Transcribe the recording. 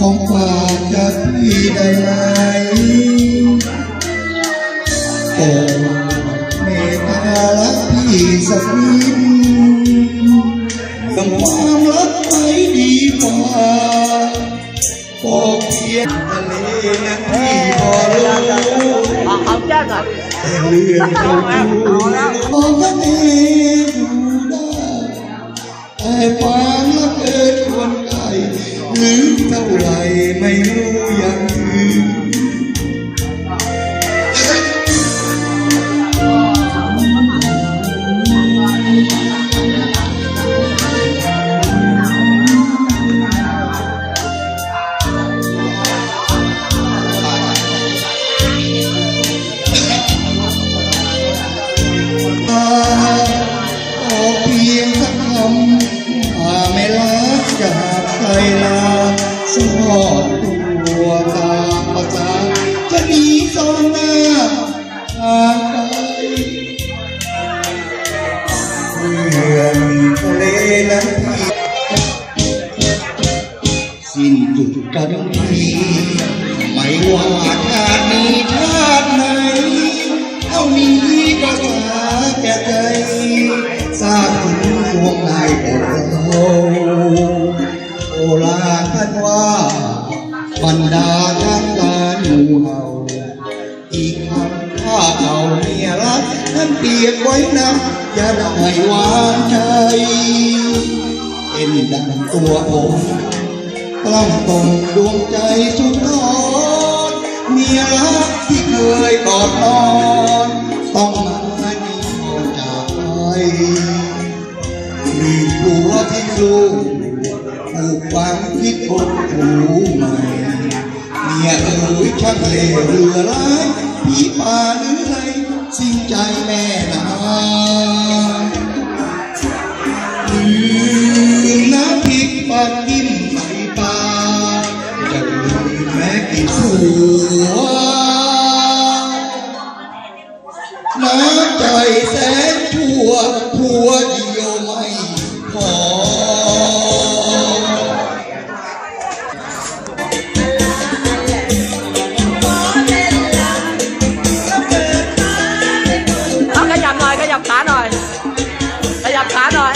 ของฝากจากพี่ได้ไหมโปรดเมตตารักพี่สักนิดต้งความรักไว้ดีกว่าพอเพียงทะเลพี่พอรู้เอาแก้ก่อนแต่เรื่องของกูของกันเองดูได้แต่ความรักเกินควรกัน ลหรือเท่าไหรไม่รู้ย่างอื่น กันทีไม่ว่าชาตินี้ชาติไหนเท่านี้ก็สาแก่ใจทราบถึงดวงในอกเราโอลากันว่าบรรดาทางกาหมู่เฮาอีกคำถ้าเอาเมียรักนั้นเปียกไว้นะอย่าได้วางใจเป็นดังตัวผม กล้องตรงดวงใจสุดทอดเมียรักที่เคยกอดนอน ต้องมาหนีจากไปมีผัวที่ลูกผูกฝังคิดคนผูใหม่เมียเอ๋ยช่างเลวเหลือร้ายผีป่าหรือไรสิ้นใจแม่นาลืมน้ำพริกปลากิน เอาขยับหน่อยขยับขาหน่อย ขยับขาหน่อย